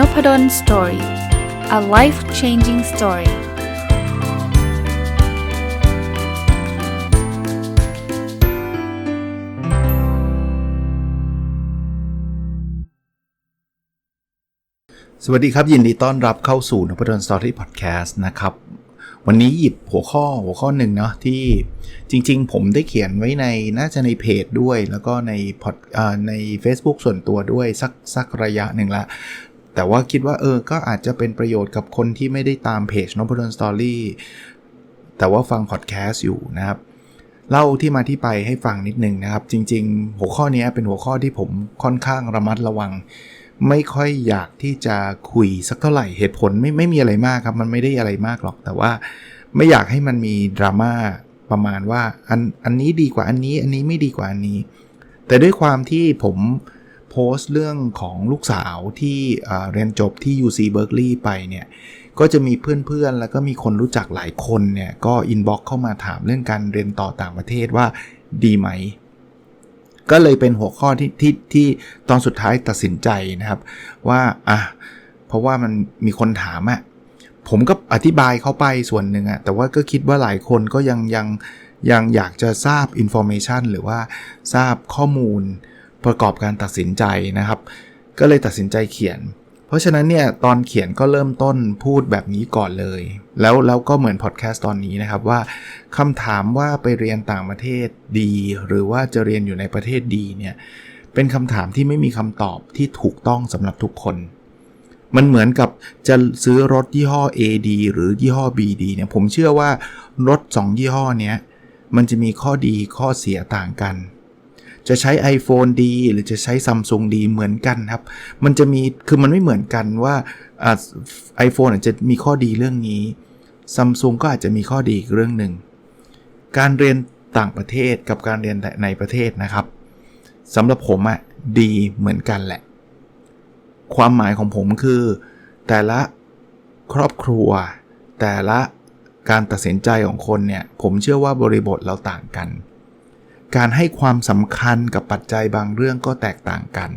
n o p ด d o สตอรี่ a life changing story สวัสดีครับ ยินดีต้อนรับเข้าสู่นพดลสตอรี่พอดแคสต์นะครับ วันนี้หยิบหัวข้อหัวข้อหนึ่งเนาะที่จริงๆ ผมได้เขียนไว้ในน่าจะในเพจด้วย แล้วก็ในพอดใน Facebook ส่วนตัวด้วยสักสักระยะหนึ่งละ แต่ว่าคิดว่าเออ ก็อาจจะเป็นประโยชน์กับคนที่ไม่ได้ตามเพจนพดลสตอรี่แต่ว่าฟังพอดแคสต์อยู่นะครับ เล่าที่มาที่ไปให้ฟังนิดนึงนะครับ จริง ๆ หัวข้อนี้เป็นหัวข้อที่ผมค่อนข้างระมัดระวัง ไม่ค่อยอยากที่จะคุยสักเท่าไหร่เหตุผลไม่ไม่มีอะไรมากครับ มันไม่ได้อะไรมากหรอก แต่ว่าไม่อยากให้มันมีดราม่าประมาณว่าอันอันนี้ดีกว่าอันนี้อันนี้ไม่ดีกว่าอันนี้ แต่ด้วยความที่ผม โพสต์เรื่องของลูกสาวที่เรียนจบที่ UC Berkeley ไปเนี่ย ก็จะมีเพื่อนๆ แล้วก็มีคนรู้จักหลายคนเนี่ย ก็อินบ็อกเข้ามาถามเรื่องการเรียนต่อต่างประเทศว่าดีไหม ก็เลยเป็นหัวข้อที่ที่ที่ตอนสุดท้ายตัดสินใจนะครับว่าอะเพราะว่ามันมีคนถามอะผมก็อธิบายเขาไปส่วนหนึ่งอะแต่ว่าก็คิดว่าหลายคนก็ยังยังยังอยากจะทราบอินโฟเมชันหรือว่าทราบข้อมูล ประกอบการตัดสินใจนะครับ ก็เลยตัดสินใจเขียน เพราะฉะนั้นเนี่ยตอนเขียนก็เริ่มต้นพูดแบบนี้ก่อนเลย แล้วแล้วก็เหมือนพอดแคสต์ตอนนี้นะครับว่าคำถามว่าไปเรียนต่างประเทศดี หรือว่าจะเรียนอยู่ในประเทศดีเนี่ยเป็นคำถามที่ไม่มีคำตอบที่ถูกต้องสำหรับทุกคน มันเหมือนกับจะซื้อรถยี่ห้อ AD หรือยี่ห้อ BD เนี่ยผมเชื่อว่ารถ 2 ยี่ห้อเนี้ยมันจะมีข้อดีข้อเสียต่างกัน จะใช้ iPhone ดี หรือจะใช้ Samsung ดีเหมือนกันครับ มันจะมีคือมันไม่เหมือนกันว่าไอโฟนอาจจะมีข้อดีเรื่องนี้ Samsung ก็อาจจะมีข้อดีอีกเรื่องหนึ่งการเรียนต่างประเทศกับการเรียนในประเทศนะครับสำหรับผมอะดีเหมือนกันแหละ ความหมายของผมคือ แต่ละครอบครัว แต่ละการตัดสินใจของคนเนี่ย ผมเชื่อว่าบริบทเราต่างกัน การให้ความสำคัญกับปัจจัยบางเรื่องก็แตกต่างกัน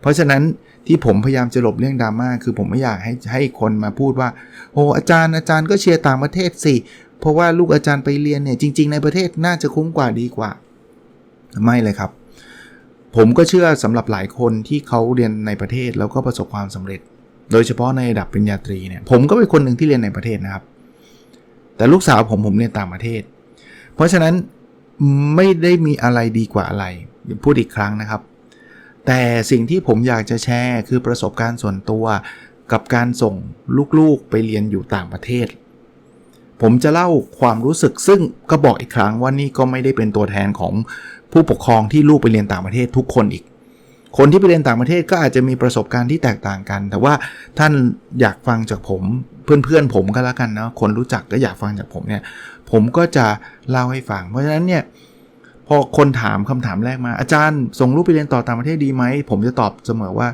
เพราะฉะนั้นที่ผมพยายามจะหลบเรื่องดราม่าคือผมไม่อยากให้ให้คนมาพูดว่าโอ้อาจารย์อาจารย์ก็เชียร์ต่างประเทศสิ เพราะว่าลูกอาจารย์ไปเรียนเนี่ยจริง ๆ ในประเทศน่าจะคุ้มกว่าดีกว่า ไม่เลยครับ ผมก็เชื่อสำหรับหลายคนที่เขาเรียนในประเทศแล้วก็ประสบความสำเร็จ โดยเฉพาะในระดับปริญญาตรีเนี่ยผมก็เป็นคนหนึ่งที่เรียนในประเทศนะครับ แต่ลูกสาวผมผมเรียนต่างประเทศ เพราะฉะนั้น ไม่ได้มีอะไรดีกว่าอะไรพูดอีกครั้งนะครับ แต่สิ่งที่ผมอยากจะแชร์คือประสบการณ์ส่วนตัวกับการส่งลูกๆไปเรียนอยู่ต่างประเทศ ผมจะเล่าความรู้สึกซึ่งก็บอกอีกครั้งว่านี่ก็ไม่ได้เป็นตัวแทนของผู้ปกครองที่ลูกไปเรียนต่างประเทศทุกคนอีก คนที่ไปเรียนต่างประเทศก็อาจจะมีประสบการณ์ที่แตกต่างกัน แต่ว่าท่านอยากฟังจากผม เพื่อนๆผมก็แล้วกันเนาะคนรู้จักก็อยากฟังจากผมเนี่ย ผมก็จะเล่าให้ฟัง เพราะฉะนั้นเนี่ยพอคนถามคำถามแรกมาอาจารย์ ส่งลูกไปเรียนต่อต่างประเทศดีไหม ผมจะตอบเสมอว่า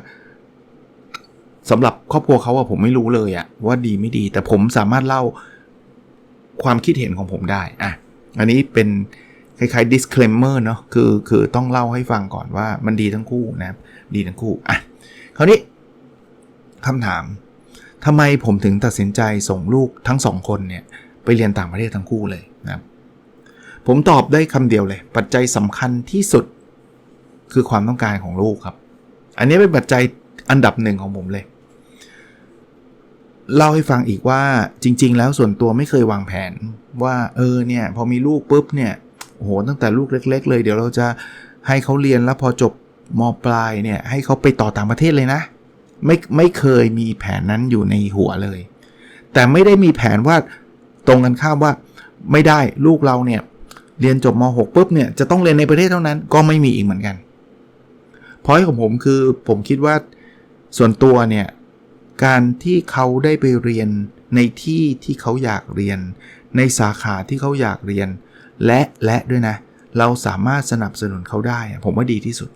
สำหรับครอบครัวเขาอะผมไม่รู้เลยอะว่าดีไม่ดี แต่ผมสามารถเล่าความคิดเห็นของผมได้อะอันนี้เป็นคล้ายๆ disclaimer เนาะคือคือต้องเล่าให้ฟังก่อนว่ามันดีทั้งคู่นะดีทั้งคู่อะคราวนี้คำถาม ทำไมผมถึงตัดสินใจส่งลูกทั้งสองคนเนี่ยไปเรียนต่างประเทศทั้งคู่เลยนะครับผมตอบได้คำเดียวเลย ปัจจัยสำคัญที่สุดคือความต้องการของลูกครับ อันนี้เป็นปัจจัยอันดับหนึ่งของผมเลย เล่าให้ฟังอีกว่าจริง ๆ แล้วส่วนตัวไม่เคยวางแผนว่าเออเนี่ยพอมีลูกปุ๊บเนี่ยโอ้โหตั้งแต่ลูกเล็ก ๆ เลย เดี๋ยวเราจะให้เขาเรียนแล้วพอจบมปลายเนี่ยให้เขาไปต่อต่างประเทศเลยนะ ไม่ไม่เคยมีแผนนั้นอยู่ในหัวเลย แต่ไม่ได้มีแผนว่าตรงกันข้ามว่าไม่ได้ลูกเราเนี่ยเรียนจบม .6 ปุ๊บเนี่ยจะต้องเรียนในประเทศเท่านั้นก็ไม่มีอีกเหมือนกันพอยของผมคือผมคิดว่าส่วนตัวเนี่ยการที่เขาได้ไปเรียนในที่ที่เขาอยากเรียน ในสาขาที่เขาอยากเรียน และและด้วยนะ เราสามารถสนับสนุนเขาได้ ผมว่าดีที่สุด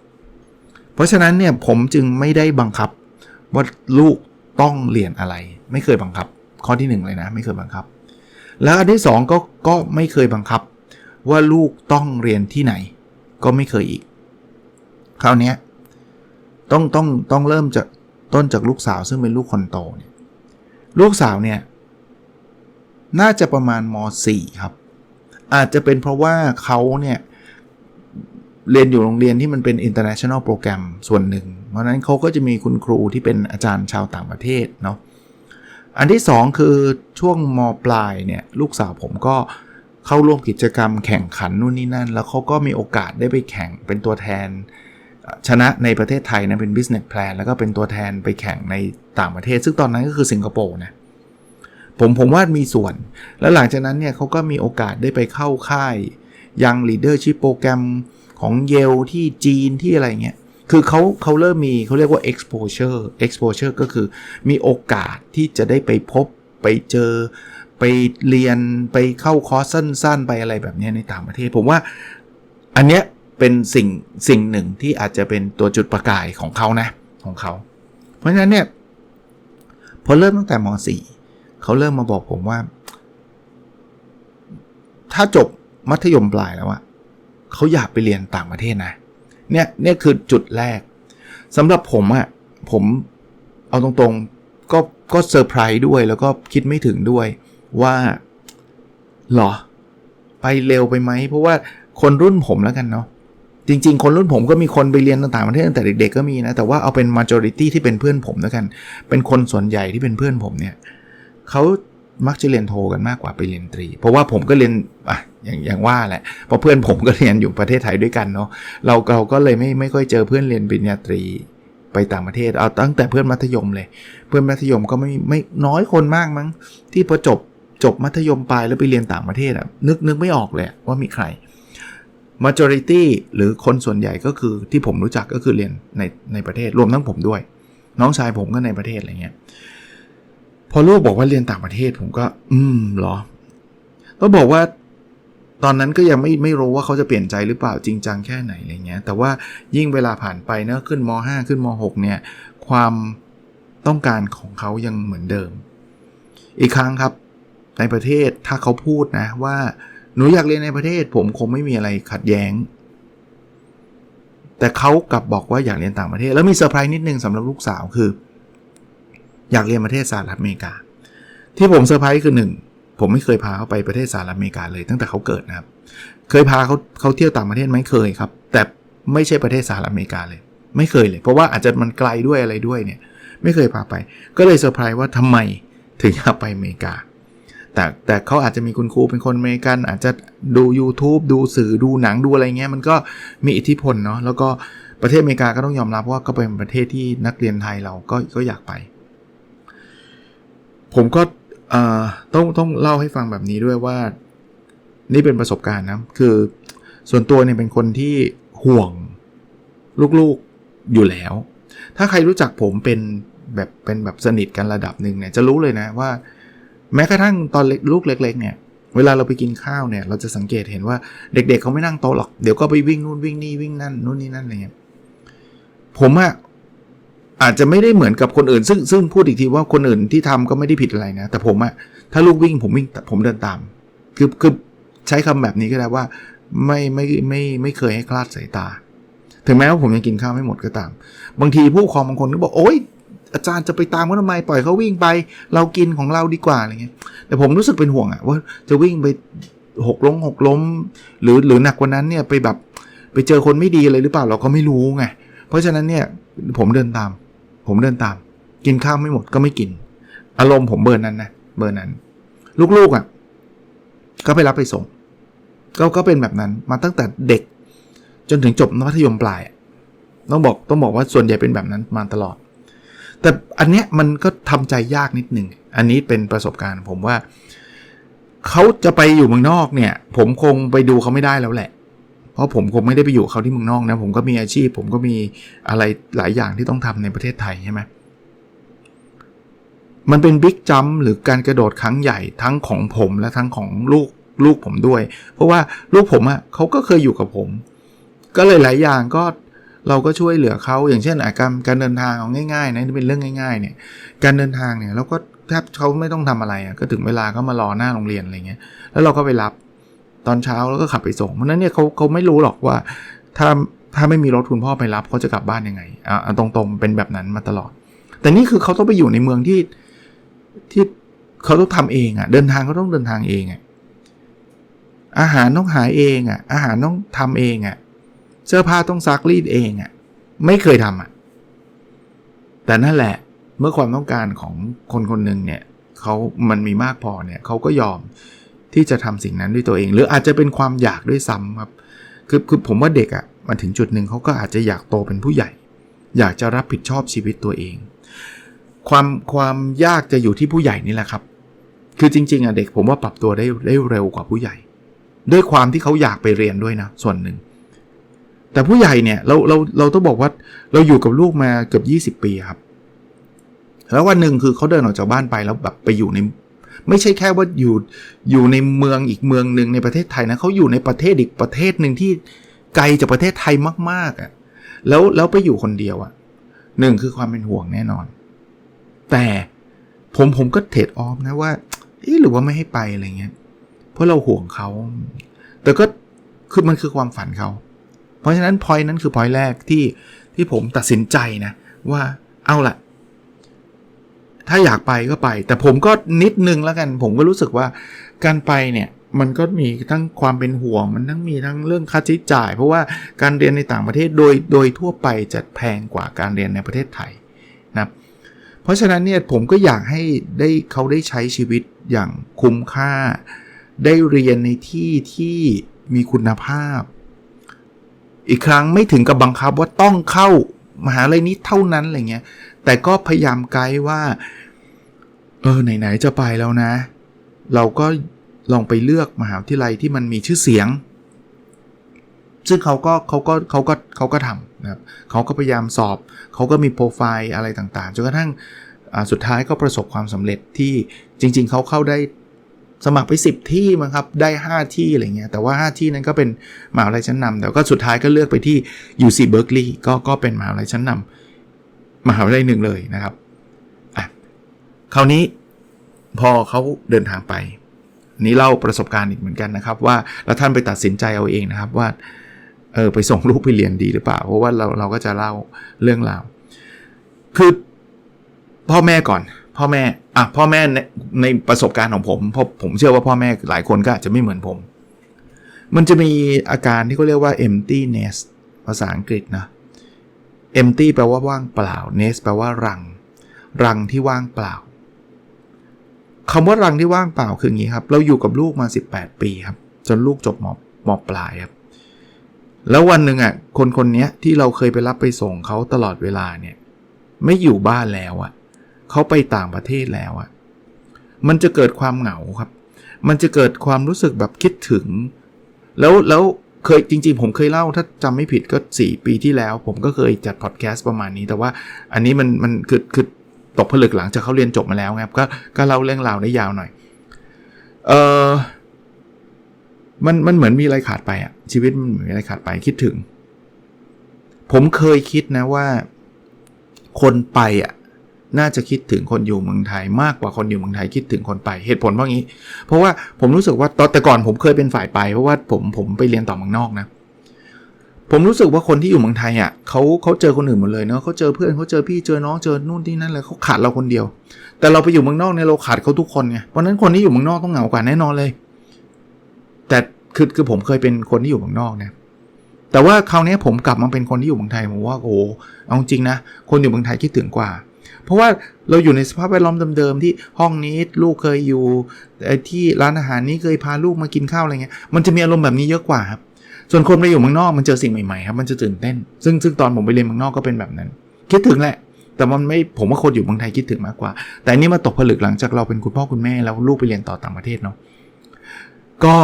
เพราะฉะนั้นเนี่ยผมจึงไม่ได้บังคับ ว่าลูกต้องเรียนอะไร ไม่เคยบังคับ ข้อที่ 1 เลยนะ ไม่เคยบังคับ แล้วอันที่ 2 ก็ก็ไม่เคยบังคับ ว่าลูกต้องเรียนที่ไหน ก็ไม่เคยอีก คราวนี้ต้องต้องต้องเริ่มจะต้นจากลูกสาวซึ่งเป็นลูกคนโตเนี่ยลูกสาวเนี่ยน่าจะประมาณม .4 ครับ อาจจะเป็นเพราะว่าเขาเนี่ย เรียนอยู่โรงเรียนที่มันเป็น international โปรแกรมส่วนหนึ่ง เพราะนั้นเขาก็จะมีคุณครูที่เป็นอาจารย์ชาวต่างประเทศเนาะอันที่ 2 คือช่วงมปลายเนี่ยลูกสาวผมก็เข้าร่วมกิจกรรมแข่งขันนู่นนี่นั่น แล้วเขาก็มีโอกาสได้ไปแข่งเป็นตัวแทน ชนะในประเทศไทยนะเป็น business plan แล้วก็เป็นตัวแทนไปแข่งในต่างประเทศ ซึ่งตอนนั้นก็คือสิงคโปร์นะผมผมว่ามีส่วน แล้วหลังจากนั้นเนี่ยเขาก็มีโอกาสได้ไปเข้าค่ายยัง leadership โปรแกรมของเยลที่จีนที่อะไรเงี้ย คือเขาเขาเริ่มมีเขาเรียกว่า exposure exposure ก็คือมีโอกาสที่จะได้ไปพบไปเจอ ไปเรียนไปเข้าคอร์สสั้นๆ ไปอะไรแบบนี้ในต่างประเทศ ผมว่าอันเนี้ยเป็นสิ่งสิ่งหนึ่งที่อาจจะเป็นตัวจุดประกายของเขานะของเขา เพราะฉะนั้นเนี่ยพอเริ่มตั้งแต่ม .4 เขาเริ่มมาบอกผมว่า ถ้าจบมัธยมปลายแล้วอะเขาอยากไปเรียนต่างประเทศนะ เนี่ยเนี่ยคือจุดแรกสำหรับผมอะผมเอาตรงๆก็ก็เซอร์ไพรส์ด้วยแล้วก็คิดไม่ถึงด้วยว่าหรอ ไปเร็วไปไหม เพราะว่าคนรุ่นผมแล้วกันเนาะจริง ๆ คนรุ่นผมก็มีคนไปเรียนต่างประเทศตั้งแต่เด็กๆก็มีนะ แต่ว่าเอาเป็น majority ที่เป็นเพื่อนผมแล้วกัน เป็นคนส่วนใหญ่ที่เป็นเพื่อนผมเนี่ยเขา มักจะเรียนโทกันมากกว่าไปเรียนตรี เพราะว่าผมก็เรียนอะอย่างอย่างว่าแหละเพราะเพื่อนผมก็เรียนอยู่ประเทศไทยด้วยกันเนาะเราเราก็เลยไม่ไม่ค่อยเจอเพื่อนเรียนปริญญาตรีไปต่างประเทศเอาตั้งแต่เพื่อนมัธยมเลย เพื่อนมัธยมก็ไม่ไม่น้อยคนมากมั้ง ที่พอจบจบมัธยมปลายแล้วไปเรียนต่างประเทศอะนึกนึกไม่ออกเลยว่ามีใคร majority หรือคนส่วนใหญ่ก็คือที่ผมรู้จักก็คือเรียนในในประเทศรวมทั้งผมด้วย น้องชายผมก็ในประเทศอะไรเงี้ย พอลูกบอกว่าเรียนต่างประเทศผมก็ อืมเหรอต้องบอกว่าตอนนั้นก็ยังไม่ไม่รู้ว่าเขาจะเปลี่ยนใจหรือเปล่าจริงจังแค่ไหนอะไรเงี้ย แต่ว่ายิ่งเวลาผ่านไปเนะขึ้นม .5 ขึ้นม .6 เนี่ย ความต้องการของเขายังเหมือนเดิม อีกครั้งครับในประเทศถ้าเขาพูดนะว่าหนูอยากเรียนในประเทศ ผมคงไม่มีอะไรขัดแย้ง แต่เขากลับบอกว่าอยากเรียนต่างประเทศ แล้วมีเซอร์ไพรส์นิดนึงสำหรับลูกสาวคือ อยากเรียนประเทศสหรัฐอเมริกา ที่ผมเซอร์ไพรส์คือหนึ่งผมไม่เคยพาเขาไปประเทศสหรัฐอเมริกาเลยตั้งแต่เขาเกิดนะครับ เคยพาเขาเขาเที่ยวต่างประเทศไหมเคยครับ แต่ไม่ใช่ประเทศสหรัฐอเมริกาเลย ไม่เคยเลย เพราะว่าอาจจะมันไกลด้วยอะไรด้วยเนี่ย ไม่เคยพาไป ก็เลยเซอร์ไพรส์ว่าทำไมถึงอยากไปอเมริกา แต่แต่เขาอาจจะมีคุณครูเป็นคนอเมริกัน อาจจะดู YouTube ดูสื่อดูหนังดูอะไรเงี้ยมันก็มีอิทธิพลเนาะแล้วก็ประเทศอเมริกาก็ต้องยอมรับว่าก็เป็นประเทศที่นักเรียนไทยเราก็ก็อยากไป ผมก็ต้องต้องเล่าให้ฟังแบบนี้ด้วยว่า นี่เป็นประสบการณ์นะ คือส่วนตัวเนี่ยเป็นคนที่ห่วงลูกๆอยู่แล้ว ถ้าใครรู้จักผมเป็นแบบเป็นแบบสนิทกันระดับหนึ่งเนี่ยจะรู้เลยนะว่า แม้กระทั่งตอนลูกเล็ก ๆ เนี่ย เวลาเราไปกินข้าวเนี่ย เราจะสังเกตเห็นว่าเด็ก ๆ เขาไม่นั่งโต๊ะหรอก เดี๋ยวก็ไปวิ่งนู่นวิ่งนี่วิ่งนั่นนู่นนี่นั่นอะไรเงี้ยผมอะ อาจจะไม่ได้เหมือนกับคนอื่น ซึ่งซึ่งพูดอีกทีว่าคนอื่นที่ทำก็ไม่ได้ผิดอะไรนะ แต่ผมอะถ้าลูกวิ่งผมวิ่งผมเดินตาม คือคือใช้คำแบบนี้ก็ได้ว่า ไม่ไม่ไม่ไม่เคยให้คลาดสายตา ถึงแม้ว่าผมยังกินข้าวไม่หมดก็ตาม บางทีผู้ปกครองบางคนก็บอกโอ๊ยอาจารย์จะไปตามเขาทำไมปล่อยเขาวิ่งไป เรากินของเราดีกว่าอะไรเงี้ยแต่ผมรู้สึกเป็นห่วงอะว่าจะวิ่งไปหกล้มหกล้ม หรือหรือหนักกว่านั้นเนี่ยไปแบบไปเจอคนไม่ดีอะไรหรือเปล่าเราก็ไม่รู้ไงเพราะฉะนั้นเนี่ยผมเดินตาม ผมเดินตาม กินข้าวไม่หมดก็ไม่กิน อารมณ์ผมเบอร์นั้นนะเบอร์นั้น ลูกๆอะ่ะ ก็ไปรับไปส่ง ก็ก็เป็นแบบนั้นมาตั้งแต่เด็ก จนถึงจบมัธยมปลาย ต้องบอกต้องบอกว่าส่วนใหญ่เป็นแบบนั้นมาตลอด แต่อันเนี้ยมันก็ทำใจยากนิดหนึ่งอันนี้เป็นประสบการณ์ผมว่าเขาจะไปอยู่เมืองนอกเนี่ย ผมคงไปดูเขาไม่ได้แล้วแหละ เพราะผมคงไม่ได้ไปอยู่เขาที่เมืองนอกนะ ผมก็มีอาชีพ ผมก็มีอะไรหลายอย่างที่ต้องทำในประเทศไทยใช่ไหมมันเป็นบิ๊กจัมหรือการกระโดดครั้งใหญ่ทั้งของผมและทั้งของลูกลูกผมด้วย เพราะว่าลูกผมอะ่ะเขาก็เคยอยู่กับผม ก็เลยหลายอย่างก็เราก็ช่วยเหลือเขาอย่างเช่นอาการการเดินทางเอาง่ายๆนะนี่เป็นเรื่องง่าย ๆ เนี่ย การเดินทางเนี่ยเราก็แทบเขาไม่ต้องทำอะไรอะ่ะก็ถึงเวลาก็มารอหน้าโรงเรียนอะไรเงี้ยแล้วเราก็ไปรับ ตอนเช้าแล้วก็ขับไปส่ง เพราะนั้นเนี่ยเขาเขาไม่รู้หรอกว่า ถ้าถ้าไม่มีรถคุณพ่อไปรับเขาจะกลับบ้านยังไงอ่าตรงๆเป็นแบบนั้นมาตลอด แต่นี่คือเขาต้องไปอยู่ในเมืองที่ที่เขาต้องทำเองอะ่ะ เดินทางเขาต้องเดินทางเองอะ่ะอาหารต้องหาเองอะ่ะ อาหารต้องทำเองอะ่ะ เสื้อผ้าต้องซักรีดเองอะ่ะ ไม่เคยทำอะ แต่นั่นแหละเมื่อความต้องการของคนคนหนึ่งเนี่ยเขามันมีมากพอเนี่ยเขาก็ยอม ที่จะทำสิ่งนั้นด้วยตัวเอง หรืออาจจะเป็นความอยากด้วยซ้ำครับคือคือผมว่าเด็กอะ่ะมาถึงจุดหนึ่งเขาก็อาจจะอยากโตเป็นผู้ใหญ่ อยากจะรับผิดชอบชีวิตตัวเอง ความความยากจะอยู่ที่ผู้ใหญ่นี่แหละครับ คือจริงๆอะเด็กผมว่าปรับตัวได้ได้เร็วกว่าผู้ใหญ่ ด้วยความที่เขาอยากไปเรียนด้วยนะส่วนหนึ่ง แต่ผู้ใหญ่เนี่ยเราเราเราต้องบอกว่าเราอยู่กับลูกมาเกือบ 20 ปีครับ แล้ววันหนึ่งคือเขาเดินออกจากบ้านไปแล้วแบบไปอยู่ใน ไม่ใช่แค่ว่าอยู่อยู่ในเมืองอีกเมืองหนึ่งในประเทศไทยนะเขาอยู่ในประเทศอีกประเทศหนึ่งที่ไกลจากประเทศไทยมากๆอะ่ะแล้วแล้วไปอยู่คนเดียวอะ่ะหนึ่งคือความเป็นห่วงแน่นอน แต่ผมผมก็เทรดออฟนะว่าหรือว่าไม่ให้ไปอะไรเงี้ยเพราะเราห่วงเขา แต่ก็คือมันคือความฝันเขา เพราะฉะนั้นพอยนั้นคือพอยแรกที่ที่ผมตัดสินใจนะว่าเอาละ ถ้าอยากไปก็ไป แต่ผมก็นิดนึงแล้วกัน ผมก็รู้สึกว่าการไปเนี่ยมันก็มีทั้งความเป็นห่วง มันทั้งมีทั้งเรื่องค่าใช้จ่าย เพราะว่าการเรียนในต่างประเทศโดยโดยทั่วไปจะแพงกว่าการเรียนในประเทศไทยนะเพราะฉะนั้นเนี่ยผมก็อยากให้ได้เขาได้ใช้ชีวิตอย่างคุ้มค่า ได้เรียนในที่ที่มีคุณภาพ อีกครั้งไม่ถึงกับบังคับว่าต้องเข้ามหาลัยนี้เท่านั้นอะไรเงี้ย แต่ก็พยายามไกด์ว่า เออไหนๆจะไปแล้วนะ เราก็ลองไปเลือกมหาวิทยาลัยที่มันมีชื่อเสียง ซึ่งเขาก็เขาก็เขาก็เขาก็ทำนะครับเขาก็พยายามสอบ เขาก็มีโปรไฟล์อะไรต่างๆจนกระทั่งสุดท้ายก็ประสบความสำเร็จที่จริง ๆ เขาเข้าได้สมัครไป 10 ที่มั้งครับ ได้ 5 ที่อะไรเงี้ยแต่ว่า 5 ที่นั้นก็เป็นมหาวิทยาลัยชั้นนำแต่ก็สุดท้ายก็เลือกไปที่ UC Berkeley ก็ก็เป็นมหาวิทยาลัยชั้นนำ มหาวิทยาลัยหนึ่งเลยนะครับอะคราวนี้พอเขาเดินทางไป นี่เล่าประสบการณ์อีกเหมือนกันนะครับ ว่าแล้วท่านไปตัดสินใจเอาเองนะครับว่าเออไปส่งลูกไปเรียนดีหรือเปล่า เพราะว่าเราเราก็จะเล่าเรื่องราวคือพ่อแม่ก่อน พ่อแม่อะพ่อแม่ในในประสบการณ์ของผมเพราะผมเชื่อว่าพ่อแม่หลายคนก็อาจจะไม่เหมือนผม มันจะมีอาการที่เขาเรียกว่า emptiness ภาษาอังกฤษนะ empty แปลว่าว่างเปล่า nest แปลว่ารัง รังที่ว่างเปล่าคำว่ารังที่ว่างเปล่าคืออย่างนี้ครับ เราอยู่กับลูกมา 18 ปีครับ จนลูกจบมอมอปลายครับ แล้ววันหนึ่งอะคนคนนี้ที่เราเคยไปรับไปส่งเขาตลอดเวลาเนี่ย ไม่อยู่บ้านแล้วอะเขาไปต่างประเทศแล้วอะมันจะเกิดความเหงาครับ มันจะเกิดความรู้สึกแบบคิดถึง แล้วแล้ว เคยจริง ๆ ผมเคยเล่าถ้าจำไม่ผิดก็ 4 ปีที่แล้ว ผมก็เคยจัดพอดแคสต์ประมาณนี้ แต่ว่าอันนี้มันมันคือคือตกผลึกหลังจากเขาเรียนจบมาแล้วครับก็ก็เล่าเรื่องราวได้ยาวหน่อย เออมันมันเหมือนมีอะไรขาดไปอะชีวิตมันเหมือนมีอะไรขาดไปคิดถึง ผมเคยคิดนะว่า คนไปอะ น่าจะคิดถึงคนอยู่เมืองไทยมากกว่าคนอยู่เมืองไทยคิดถึงคนไปเหตุผลเพราะงี้ เพราะว่าผมรู้สึกว่าตอนแต่ก่อนผมเคยเป็นฝ่ายไป เพราะว่าผมผมไปเรียนต่อเมืองนอกนะผมรู้สึกว่าคนที่อยู่เมืองไทยอะเขาเขาเจอคนอื่นหมดเลยเนาะเขาเจอเพื่อนเขาเจอพี่เจอน้องเจอนู่นที่นั่นเลยเขาขาดเราคนเดียว แต่เราไปอยู่เมืองนอกเนี่ยเราขาดเขาทุกคนไงเพราะนั้นคนที่อยู่เมืองนอกต้องเหงากว่าแน่นอนเลย แต่คือคือผมเคยเป็นคนที่อยู่เมืองนอกนะแต่ว่าคราวนี้ผมกลับมาเป็นคนที่อยู่เมืองไทยผมว่าโอ้เอาจริงนะคนอยู่เมืองไทยคิดถึงกว่า เพราะว่าเราอยู่ในสภาพแวดล้อมเดิมๆที่ห้องนี้ลูกเคยอยู่ที่ร้านอาหารนี้เคยพาลูกมากินข้าวอะไรเงี้ยมันจะมีอารมณ์แบบนี้เยอะกว่าครับส่วนคนไปอยู่เมืองนอกมันเจอสิ่งใหม่ๆครับมันจะตื่นเต้น ซึ่งซึ่งตอนผมไปเรียนเมืองนอกก็เป็นแบบนั้น คิดถึงแหละ แต่มันไม่ผมว่าคนอยู่เมืองไทยคิดถึงมากกว่า แต่นี่มาตกผลึกหลังจากเราเป็นคุณพ่อคุณแม่แล้วลูกไปเรียนต่อต่างประเทศเนาะก็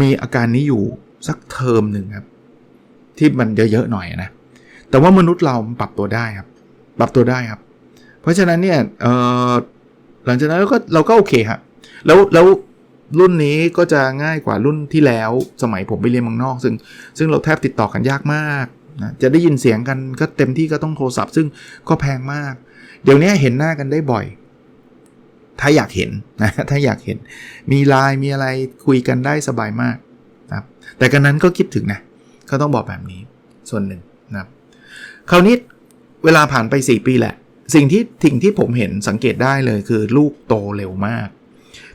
มีอาการนี้อยู่สักเทอมหนึ่งครับ ที่มันเยอะๆหน่อยนะแต่ว่ามนุษย์เราปรับตัวได้ครับ ปรับตัวได้ครับ เพราะฉะนั้นเนี่ยหลังจากนั้นเราก็เราก็โอเคครับแล้วแล้วรุ่นนี้ก็จะง่ายกว่ารุ่นที่แล้วสมัยผมไปเรียนเมืองนอก ซึ่งซึ่งเราแทบติดต่อกันยากมากนะจะได้ยินเสียงกันก็เต็มที่ก็ต้องโทรศัพท์ ซึ่งก็แพงมาก เดี๋ยวนี้เห็นหน้ากันได้บ่อย ถ้าอยากเห็นนะถ้าอยากเห็นมีไลน์มีอะไรคุยกันได้สบายมากนะแต่กันนั้นก็คิดถึงนะก็ต้องบอกแบบนี้ส่วนหนึ่งนะครับคราวนี้เวลาผ่านไป 4 ปีแหละ สิ่งที่สิ่งที่ผมเห็นสังเกตได้เลยคือลูกโตเร็วมาก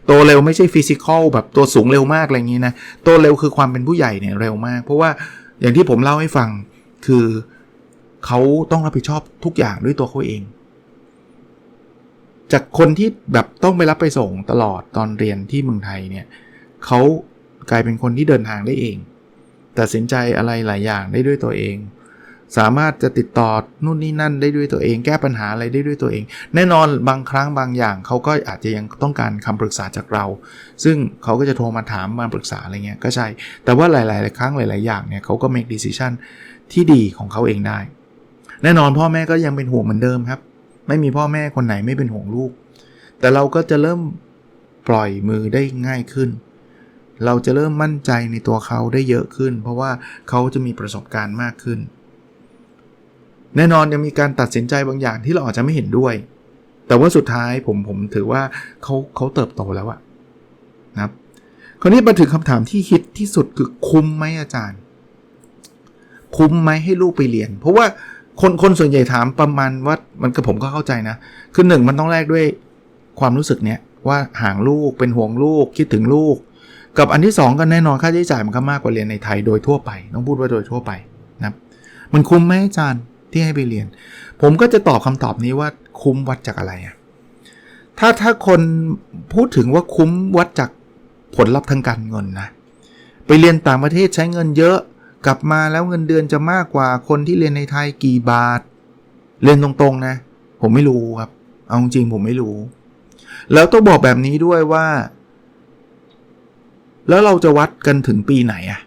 โตเร็วไม่ใช่ฟิสิกอลแบบตัวสูงเร็วมากอะไรอย่างนี้นะโตเร็วคือความเป็นผู้ใหญ่เนี่ยเร็วมาก เพราะว่าอย่างที่ผมเล่าให้ฟังคือเขาต้องรับผิดชอบทุกอย่างด้วยตัวเขาเอง จากคนที่แบบต้องไปรับไปส่งตลอดตอนเรียนที่เมืองไทยเนี่ยเขากลายเป็นคนที่เดินทางได้เอง ตัดสินใจอะไรหลายอย่างได้ด้วยตัวเอง สามารถจะติดต่อนู่นนี่นั่นได้ด้วยตัวเอง แก้ปัญหาอะไรได้ด้วยตัวเอง แน่นอนบางครั้งบางอย่างเขาก็อาจจะยังต้องการคำปรึกษาจากเรา ซึ่งเขาก็จะโทรมาถามมาปรึกษาอะไรเงี้ยก็ใช่ แต่ว่าหลาย ๆ ครั้งหลาย ๆ อย่างเนี่ยเขาก็ make decision ที่ดีของเขาเองได้ แน่นอนพ่อแม่ก็ยังเป็นห่วงเหมือนเดิมครับ ไม่มีพ่อแม่คนไหนไม่เป็นห่วงลูก แต่เราก็จะเริ่มปล่อยมือได้ง่ายขึ้น เราจะเริ่มมั่นใจในตัวเขาได้เยอะขึ้น เพราะว่าเขาจะมีประสบการณ์มากขึ้น แน่นอนยังมีการตัดสินใจบางอย่างที่เราอาจจะไม่เห็นด้วย แต่ว่าสุดท้ายผมผมถือว่าเขาเขาเติบโตแล้วอะนะครับคราวนี้มาถึงคำถามที่ฮิตที่สุดคือคุ้มไหมอาจารย์ คุ้มไหมให้ลูกไปเรียน เพราะว่าคนคนส่วนใหญ่ถามประมาณว่ามันกับผมก็เข้าใจนะ คือหนึ่งมันต้องแลกด้วยความรู้สึกเนี้ยว่าห่างลูกเป็นห่วงลูกคิดถึงลูก กับอันที่สองก็แน่นอนค่าใช้จ่ายมันก็มากกว่าเรียนในไทยโดยทั่วไป ต้องพูดว่าโดยทั่วไปนะครับมันคุ้มไหมอาจารย์ ที่ให้ไปเรียน ผมก็จะตอบคำตอบนี้ว่าคุ้มวัดจากอะไรอะถ้าถ้าคนพูดถึงว่าคุ้มวัดจากผลลัพธ์ทางการเงินนะไปเรียนต่างประเทศใช้เงินเยอะกลับมาแล้วเงินเดือนจะมากกว่าคนที่เรียนในไทยกี่บาท เรียนตรงๆนะ ผมไม่รู้ครับ เอาจริงผมไม่รู้ แล้วต้องบอกแบบนี้ด้วยว่า แล้วเราจะวัดกันถึงปีไหนอะ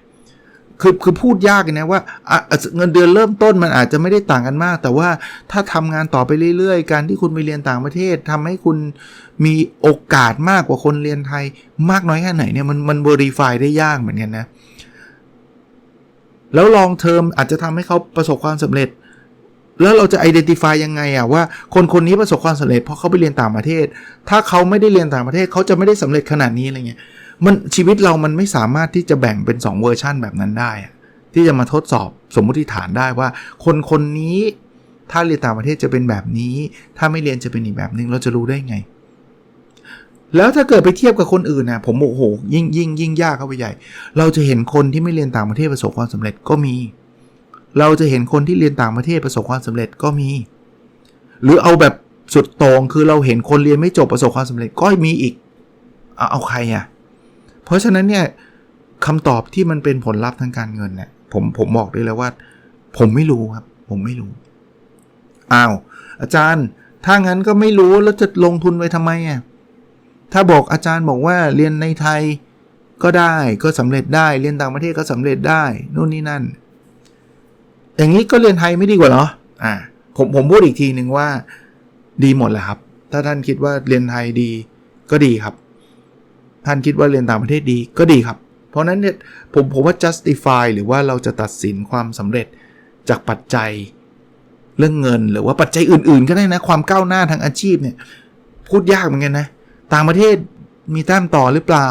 คือคือพูดยากนะว่าอะเงินเดือนเริ่มต้นมันอาจจะไม่ได้ต่างกันมาก แต่ว่าถ้าทำงานต่อไปเรื่อยๆ การที่คุณไปเรียนต่างประเทศทำให้คุณมีโอกาสมากกว่าคนเรียนไทยมากน้อยแค่ไหนเนี่ยมันมัน verify ได้ยากเหมือนกันนะ แล้วลองเทอมอาจจะทำให้เขาประสบความสำเร็จ แล้วเราจะ identify ยังไงอะว่าคนคนนี้ประสบความสำเร็จเพราะเขาไปเรียนต่างประเทศ ถ้าเขาไม่ได้เรียนต่างประเทศเขาจะไม่ได้สำเร็จขนาดนี้อะไรเงี้ย มันชีวิตเรามันไม่สามารถที่จะแบ่งเป็น 2 เวอร์ชันแบบนั้นได้ ที่จะมาทดสอบสมมุติฐานได้ว่า คนคนนี้ถ้าเรียนต่างประเทศจะเป็นแบบนี้ ถ้าไม่เรียนจะเป็นอีกแบบนึงเราจะรู้ได้ไง แล้วถ้าเกิดไปเทียบกับคนอื่นนะผมโอ้โหยิ่งยิ่งยิ่งยากเข้าไปใหญ่ เราจะเห็นคนที่ไม่เรียนต่างประเทศประสบความสำเร็จก็มี เราจะเห็นคนที่เรียนต่างประเทศประสบความสำเร็จก็มี หรือเอาแบบสุดโต่งคือเราเห็นคนเรียนไม่จบประสบความสำเร็จก็มีอีก เอาเอาใครอะ่ะ เพราะฉะนั้นเนี่ยคำตอบที่มันเป็นผลลัพธ์ทางการเงินเนี่ยผมผมบอกได้เลยว่า ผมไม่รู้ครับ ผมไม่รู้อ้าวอาจารย์ ถ้างั้นก็ไม่รู้แล้วจะลงทุนไว้ทำไมอะถ้าบอกอาจารย์บอกว่าเรียนในไทยก็ได้ก็สำเร็จได้เรียนต่างประเทศก็สำเร็จได้นู่นนี่นั่น อย่างนี้ก็เรียนไทยไม่ดีกว่าเหรออ่าผมผมพูดอีกทีหนึ่งว่า ดีหมดแหละครับ ถ้าท่านคิดว่าเรียนไทยดีก็ดีครับ ท่านคิดว่าเรียนต่างประเทศดีก็ดีครับ เพราะนั้นเนี่ยผมผมว่า justify หรือว่าเราจะตัดสินความสำเร็จจากปัจจัยเรื่องเงินหรือว่าปัจจัยอื่น ๆ ก็ได้นะความก้าวหน้าทางอาชีพเนี่ยพูดยากเหมือนกันนะต่างประเทศมีแต้มต่อหรือเปล่า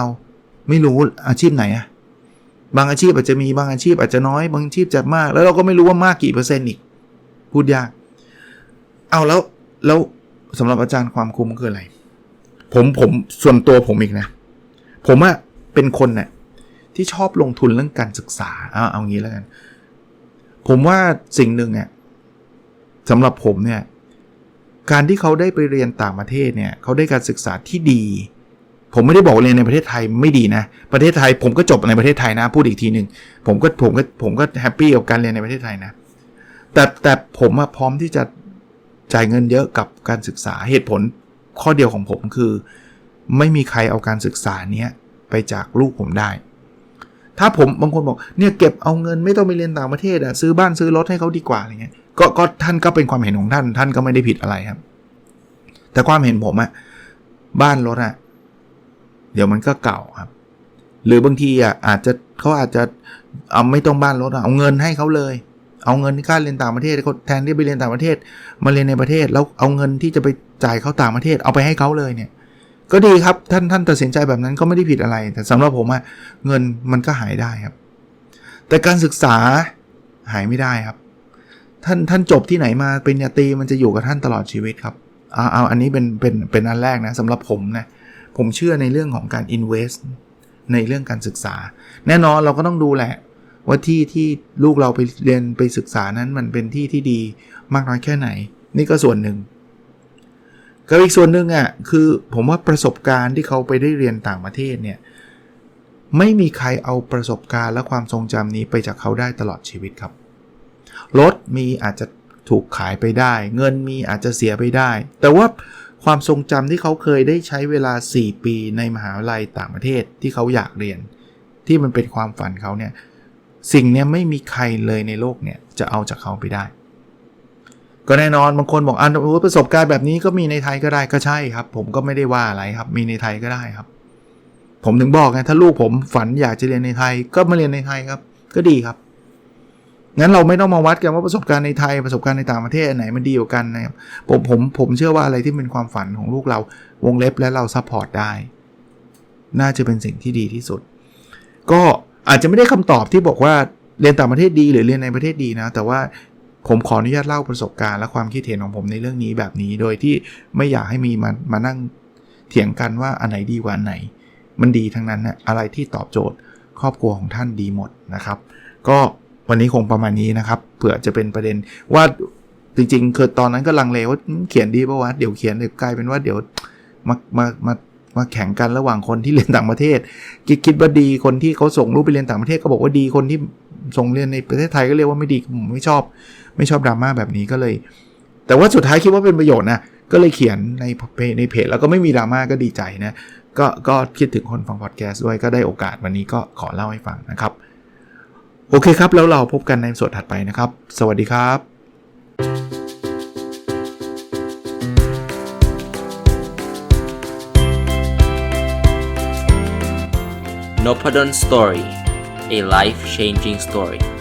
ไม่รู้อาชีพไหนอะบางอาชีพอาจจะมีบางอาชีพอาจจะน้อย บางอาชีพจะมาก แล้วเราก็ไม่รู้ว่ามากกี่เปอร์เซ็นต์อีก พูดยาก เอาแล้วแล้วสำหรับอาจารย์ความคุ้มคืออะไร ผมผมส่วนตัวผมอีกนะ ผมอะเป็นคนเนี่ยที่ชอบลงทุนเรื่องการศึกษาเอาเอางี้แล้วกัน ผมว่าสิ่งหนึ่งเนี่ยสำหรับผมเนี่ยการที่เขาได้ไปเรียนต่างประเทศเนี่ยเขาได้การศึกษาที่ดี ผมไม่ได้บอกเรียนในประเทศไทยไม่ดีนะ ประเทศไทยผมก็จบในประเทศไทยนะ พูดอีกทีหนึ่งผมก็ผมก็ผมก็แฮปปี้กับการเรียนในประเทศไทยนะ แต่แต่ผมอะพร้อมที่จะจ่ายเงินเยอะกับการศึกษาเหตุผลข้อเดียวของผมคือ ไม่มีใครเอาการศึกษาเนี้ยไปจากลูกผมได้ ถ้าผมบางคนบอกเนี่ยเก็บเอาเงินไม่ต้องไปเรียนต่างประเทศอะซื้อบ้านซื้อรถให้เขาดีกว่าอะไรเงี้ยก็ก็ท่านก็เป็นความเห็นของท่าน ท่านก็ไม่ได้ผิดอะไรครับ แต่ความเห็นผมอะบ้านรถอะเดี๋ยวมันก็เก่าครับ หรือบางทีอะอาจจะเขาอาจจะเอาไม่ต้องบ้านรถเอาเงินให้เขาเลย เอาเงินที่ค่าเรียนต่างประเทศเขาแทนที่ไปเรียนต่างประเทศ มาเรียนในประเทศแล้วเอาเงินที่จะไปจ่ายเขาต่างประเทศเอาไปให้เขาเลยเนี่ย ก็ดีครับท่านท่านตัดสินใจแบบนั้นก็ไม่ได้ผิดอะไร แต่สำหรับผมอะเงินมันก็หายได้ครับ แต่การศึกษาหายไม่ได้ครับ ท่านท่านจบที่ไหนมาเป็นญาตรีมันจะอยู่กับท่านตลอดชีวิตครับเอาเอาอันนี้เป็นเป็นเป็นอันแรกนะสำหรับผมนะผมเชื่อในเรื่องของการ invest ในเรื่องการศึกษา แน่นอนเราก็ต้องดูแหละ ว่าที่ที่ลูกเราไปเรียนไปศึกษานั้นมันเป็นที่ที่ดีมากน้อยแค่ไหน นี่ก็ส่วนหนึ่ง กับอีกส่วนหนึ่งอะ่ะคือผมว่าประสบการณ์ที่เขาไปได้เรียนต่างประเทศเนี่ยไม่มีใครเอาประสบการณ์และความทรงจำนี้ไปจากเขาได้ตลอดชีวิตครับ รถมีอาจจะถูกขายไปได้ เงินมีอาจจะเสียไปได้ แต่ว่าความทรงจำที่เขาเคยได้ใช้เวลา 4 ปีในมหาวิทยาลัยต่างประเทศที่เขาอยากเรียน ที่มันเป็นความฝันเขาเนี่ยสิ่งเนี้ยไม่มีใครเลยในโลกเนี่ยจะเอาจากเขาไปได้ ก็แน่นอนบางคนบอกอ่าประสบการณ์แบบนี้ก็มีในไทยก็ได้ก็ใช่ครับ ผมก็ไม่ได้ว่าอะไรครับ มีในไทยก็ได้ครับ ผมถึงบอกไงถ้าลูกผมฝันอยากจะเรียนในไทย ก็มาเรียนในไทยครับ ก็ดีครับงั้นเราไม่ต้องมาวัดกันว่าประสบการณ์ในไทยประสบการณ์ในต่างประเทศไหนมันดีกว่ากันนะครับผมผมผมเชื่อว่าอะไรที่เป็นความฝันของลูกเราวงเล็บและเราซัพพอร์ตได้ น่าจะเป็นสิ่งที่ดีที่สุด ก็อาจจะไม่ได้คำตอบที่บอกว่าเรียนต่างประเทศดีหรือเรียนในประเทศดีนะ แต่ว่า ผมขออนุญาตเล่าประสบการณ์และความคิดเห็นของผมในเรื่องนี้แบบนี้ โดยที่ไม่อยากให้มีมามานั่งเถียงกันว่าอันไหนดีกว่าอันไหน มันดีทั้งนั้นนะอะไรที่ตอบโจทย์ครอบครัวของท่านดีหมดนะครับ ก็วันนี้คงประมาณนี้นะครับเผื่อจะเป็นประเด็นว่าจริงๆ คือตอนนั้นก็ลังเลว่าเขียนดีป่าวะเดี๋ยวเขียนเดี๋ยวกลายเป็นว่าเดี๋ยวมามามามาแข่งกันระหว่างคนที่เรียนต่างประเทศคิดคิดว่าดีคนที่เขาส่งลูกไปเรียนต่างประเทศก็บอกว่าดีคนที่ส่งเรียนในประเทศไทยก็เรียกว่าไม่ดีผมไม่ชอบ ไม่ชอบดราม่าแบบนี้ก็เลย แต่ว่าสุดท้ายคิดว่าเป็นประโยชน์นะก็เลยเขียนในเพจในเพจแล้วก็ไม่มีดราม่าก็ดีใจนะก็ก็คิดถึงคนฟังพอดแคสต์ด้วยก็ได้โอกาสวันนี้ก็ขอเล่าให้ฟังนะครับ โอเคครับ แล้วเราพบกันในส่วนถัดไปนะครับ สวัสดีครับ n o p a d o n Story, a life changing story.